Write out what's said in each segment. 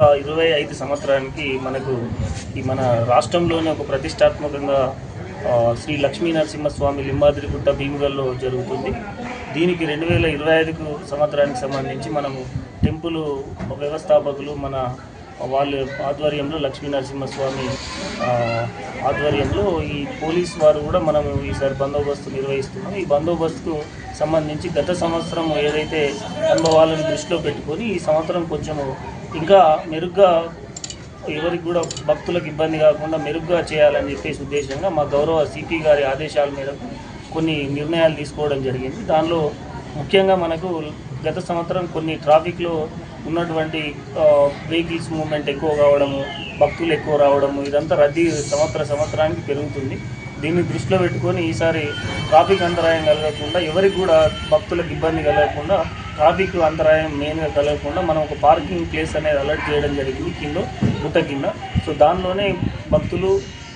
ఇరవై ఐదు సంవత్సరానికి మనకు ఈ మన రాష్ట్రంలోనే ఒక ప్రతిష్టాత్మకంగా శ్రీ లక్ష్మీ నరసింహస్వామి లింబాద్రిగుట్ట భీమగల్లో జరుగుతుంది. దీనికి రెండు వేల ఇరవై ఐదుకు సంవత్సరానికి సంబంధించి మనము టెంపుల్ వ్యవస్థాపకులు మన వాళ్ళ ఆధ్వర్యంలో లక్ష్మీ నరసింహస్వామి ఆధ్వర్యంలో ఈ పోలీస్ వారు కూడా మనం ఈసారి బందోబస్తు నిర్వహిస్తున్నాం. ఈ బందోబస్తుకు సంబంధించి గత సంవత్సరం ఏదైతే అనుభవాలను దృష్టిలో పెట్టుకొని ఈ సంవత్సరం కొంచెము ఇంకా మెరుగ్గా ఎవరికి కూడా భక్తులకు ఇబ్బంది కాకుండా మెరుగ్గా చేయాలని చెప్పేసి ఉద్దేశంగా మా గౌరవ సిపి గారి ఆదేశాల మేరకు కొన్ని నిర్ణయాలు తీసుకోవడం జరిగింది. దానిలో ముఖ్యంగా మనకు గత సంవత్సరం కొన్ని ట్రాఫిక్లో ఉన్నటువంటి వెహికల్స్ మూమెంట్ ఎక్కువ కావడము భక్తులు ఎక్కువ రావడము ఇదంతా రద్దీ సంవత్సర సంవత్సరానికి పెరుగుతుంది. దీన్ని దృష్టిలో పెట్టుకొని ఈసారి ట్రాఫిక్ అంతరాయం కలగకుండా ఎవరికి కూడా భక్తులకు ఇబ్బంది కలగకుండా ట్రాఫిక్ అంతరాయం మెయిన్గా కలగకుండా మనం ఒక పార్కింగ్ ప్లేస్ అనేది అలర్ట్ చేయడం జరిగింది కింద గుట్ట కింద. సో దానిలోనే భక్తులు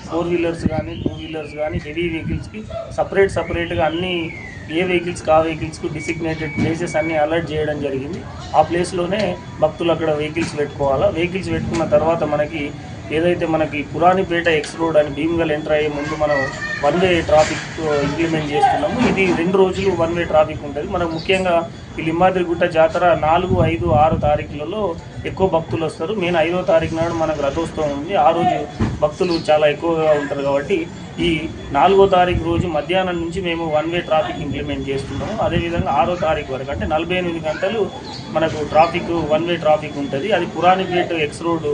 ఫోర్ వీలర్స్ కానీ టూ వీలర్స్ కానీ హెవీ వెహికల్స్కి సపరేట్ సపరేట్గా అన్ని ఏ వెహికల్స్కి ఆ వెహికల్స్కు డిసిగ్నేటెడ్ ప్లేసెస్ అన్నీ అలర్ట్ చేయడం జరిగింది. ఆ ప్లేస్లోనే భక్తులు అక్కడ వెహికల్స్ పెట్టుకోవాలా? వెహికల్స్ పెట్టుకున్న తర్వాత మనకి ఏదైతే మనకి పురాణిపేట ఎక్స్ రోడ్ అని భీమ్గల్ ఎంటర్ అయ్యే ముందు మనం వన్ వే ట్రాఫిక్ ఇంప్లిమెంట్ చేస్తున్నాము. ఇది రెండు రోజులు వన్ వే ట్రాఫిక్ ఉంటుంది. మనకు ముఖ్యంగా ఈ లింబాద్రిగుట్ట జాతర నాలుగు ఐదు ఆరు తారీఖులలో ఎక్కువ భక్తులు వస్తారు. మెయిన్ ఐదో తారీఖు నాడు మనకు రథోత్సవం ఉంది. ఆ రోజు భక్తులు చాలా ఎక్కువగా ఉంటారు కాబట్టి ఈ నాలుగో తారీఖు రోజు మధ్యాహ్నం నుంచి మేము వన్ వే ట్రాఫిక్ ఇంప్లిమెంట్ చేస్తున్నాము. అదేవిధంగా ఆరో తారీఖు వరకు అంటే నలభై ఎనిమిది గంటలు మనకు ట్రాఫిక్ వన్ వే ట్రాఫిక్ ఉంటుంది. అది పురాణిపేట ఎక్స్ రోడ్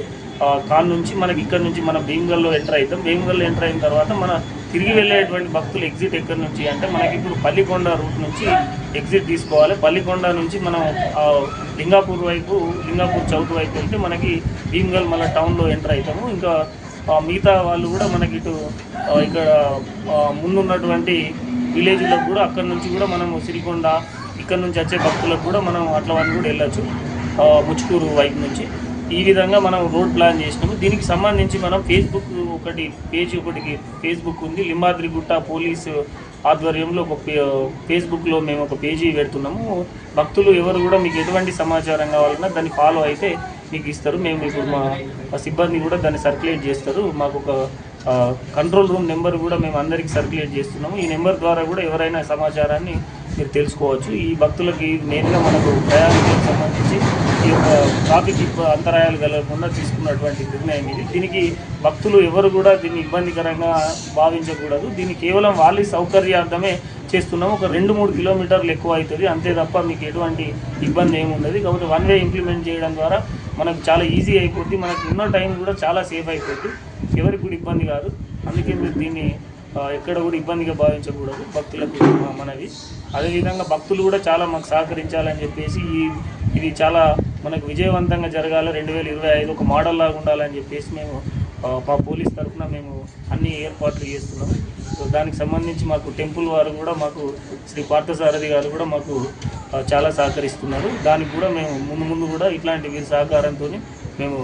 కాన్ నుంచి మనకి ఇక్కడ నుంచి మనం భీమగల్లో ఎంటర్ అవుతాం. భీమగల్లో ఎంటర్ అయిన తర్వాత మన తిరిగి వెళ్ళేటువంటి భక్తులు ఎగ్జిట్ ఎక్కడి నుంచి అంటే మనకి ఇప్పుడు పల్లికొండ రూట్ నుంచి ఎగ్జిట్ తీసుకోవాలి. పల్లికొండ నుంచి మనం లింగాపూర్ వైపు లింగాపూర్ చౌక్ వైపు వెళ్తే మనకి భీమగల్ మన టౌన్లో ఎంటర్ అవుతాము. ఇంకా మిగతా వాళ్ళు కూడా మనకి ఇటు ఇక్కడ ముందున్నటువంటి విలేజ్లకు కూడా అక్కడ నుంచి కూడా మనం సిరికొండ ఇక్కడ నుంచి వచ్చే భక్తులకు కూడా మనం అట్లా వాళ్ళు కూడా వెళ్ళొచ్చు. ముచ్చుకూరు వైపు నుంచి. ఈ విధంగా మనం రోడ్ ప్లాన్ చేసినాము. దీనికి సంబంధించి మనం ఫేస్బుక్ ఒకటి పేజ్ ఒకటికి ఫేస్బుక్ ఉంది. లింబాద్రిగుట్ట పోలీసు ఆధ్వర్యంలో ఒక పే- ఫేస్బుక్లో మేము ఒక పేజీ పెడుతున్నాము. భక్తులు ఎవరు కూడా మీకు ఎటువంటి సమాచారం కావాలన్నా దాన్ని ఫాలో అయితే మీకు ఇస్తారు. మేము ఇప్పుడు మా సిబ్బంది కూడా దాన్ని సర్క్యులేట్ చేస్తారు. మాకు ఒక కంట్రోల్ రూమ్ నెంబర్ కూడా మేము అందరికీ సర్క్యులేట్ చేస్తున్నాము. ఈ నెంబర్ ద్వారా కూడా ఎవరైనా సమాచారాన్ని మీరు తెలుసుకోవచ్చు. ఈ భక్తులకి నేరుగా మనకు ప్రయాణికులకు సంబంధించి ఈ యొక్క ట్రాఫిక్ అంతరాయాలు కలగకుండా తీసుకున్నటువంటి నిర్ణయం ఇది. దీనికి భక్తులు ఎవరు కూడా దీన్ని ఇబ్బందికరంగా భావించకూడదు. దీన్ని కేవలం వాళ్ళ సౌకర్యార్థమే చేస్తున్నాము. ఒక రెండు మూడు కిలోమీటర్లు ఎక్కువ అవుతుంది. అంతే తప్ప మీకు ఎటువంటి ఇబ్బంది ఏముండదు కాబట్టి వన్ వే ఇంప్లిమెంట్ చేయడం ద్వారా మనకు చాలా ఈజీ అయిపోద్ది. మనకు ఉన్న టైం కూడా చాలా సేఫ్ అయిపోద్ది. ఎవరికి కూడా ఇబ్బంది కాదు. అందుకే మీరు దీన్ని ఎక్కడ కూడా ఇబ్బందిగా భావించకూడదు. భక్తులకు మనవి. అదేవిధంగా భక్తులు కూడా చాలా మాకు సహకరించాలని చెప్పేసి ఈ ఇది చాలా మనకు విజయవంతంగా జరగాలి. రెండు వేల ఇరవై ఐదు ఒక మోడల్ లాగా ఉండాలని చెప్పేసి మేము మా పోలీస్ తరఫున మేము అన్ని ఏర్పాట్లు చేస్తున్నాం. సో దానికి సంబంధించి మాకు టెంపుల్ వారు కూడా మాకు శ్రీ పార్థసారథి గారు కూడా మాకు చాలా సహకరిస్తున్నారు. దానికి కూడా మేము ముందు ముందు కూడా ఇట్లాంటి వీరి సహకారంతో మేము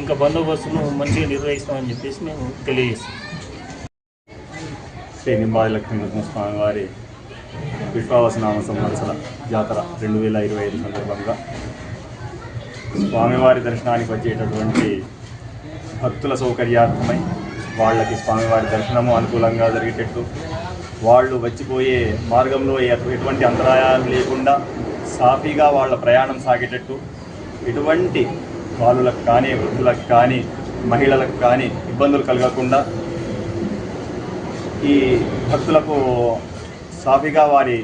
ఇంకా బందోబస్తును మంచిగా నిర్వహిస్తామని చెప్పేసి మేము తెలియజేస్తాం శ్రీ నింబాది లక్ష్మీ వారి విశ్వావసనామ సంవత్సర జాతర రెండు వేల ఇరవై ఐదు సందర్భంగా స్వామివారి దర్శనానికి వచ్చేటటువంటి భక్తుల సౌకర్యార్థమై వాళ్ళకి స్వామివారి దర్శనము అనుకూలంగా జరిగేటట్టు. వాళ్ళు వచ్చిపోయే మార్గంలో ఎటువంటి అంతరాయాలు లేకుండా సాఫీగా వాళ్ళ ప్రయాణం సాగేటట్టు. ఎటువంటి బాలులకు కానీ వృద్ధులకు కానీ మహిళలకు కానీ ఇబ్బందులు కలగకుండా ఈ భక్తులకు సాఫీగా వారి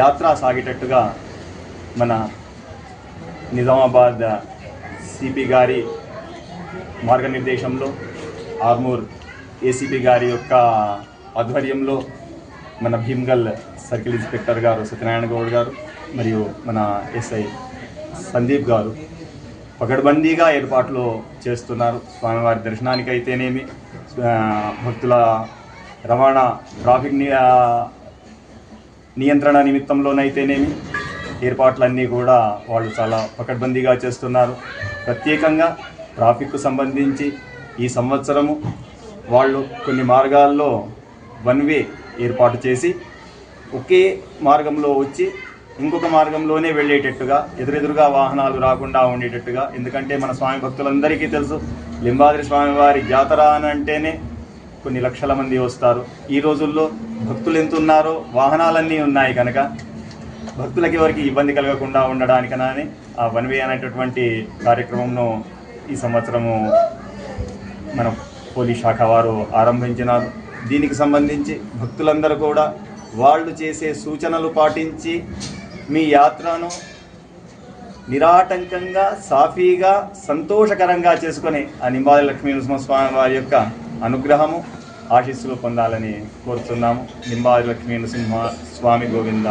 యాత్ర సాగేటట్టుగా మన నిజామాబాద్ సిపి గారి మార్గనిర్దేశంలో ఆర్మూర్ ఏసీపీ గారి యొక్క ఆధ్వర్యంలో మన భీమ్గల్ సర్కిల్ ఇన్స్పెక్టర్ గారు సత్యనారాయణ గౌడ్ గారు మరియు మన ఎస్ఐ సందీప్ గారు పకడ్బందీగా ఏర్పాట్లు చేస్తున్నారు. స్వామివారి దర్శనానికి అయితేనేమి భక్తుల రవాణా ట్రాఫిక్ నియంత్రణ నిమిత్తంలోనైతేనేమి ఏర్పాట్లన్నీ కూడా వాళ్ళు చాలా పకడ్బందీగా చేస్తున్నారు. ప్రత్యేకంగా ట్రాఫిక్కు సంబంధించి ఈ సంవత్సరము వాళ్ళు కొన్ని మార్గాల్లో వన్ వే ఏర్పాటు చేసి ఒకే మార్గంలో వచ్చి ఇంకొక మార్గంలోనే వెళ్ళేటట్టుగా ఎదురెదురుగా వాహనాలు రాకుండా ఉండేటట్టుగా ఎందుకంటే మన స్వామి భక్తులందరికీ తెలుసు లింబాద్రి స్వామివారి జాతర అని అంటేనే కొన్ని లక్షల మంది వస్తారు. ఈ రోజుల్లో భక్తులు ఎంత ఉన్నారో వాహనాలన్నీ ఉన్నాయి కనుక భక్తులకి ఎవరికి ఇబ్బంది కలగకుండా ఉండడానికనని ఆ వన్ వే అనేటటువంటి కార్యక్రమంను ఈ సంవత్సరము మన పోలీస్ శాఖ వారు ఆరంభించినారు. దీనికి సంబంధించి భక్తులందరూ కూడా వాళ్ళు చేసే సూచనలు పాటించి మీ యాత్రను నిరాటంకంగా సాఫీగా సంతోషకరంగా చేసుకొని ఆ నింబాలి లక్ష్మీ నృసింహస్వామి వారి యొక్క అనుగ్రహము ఆశీస్సులు పొందాలని కోరుతున్నాము. నింబాది లక్ష్మీ నరసింహ స్వామి గోవింద.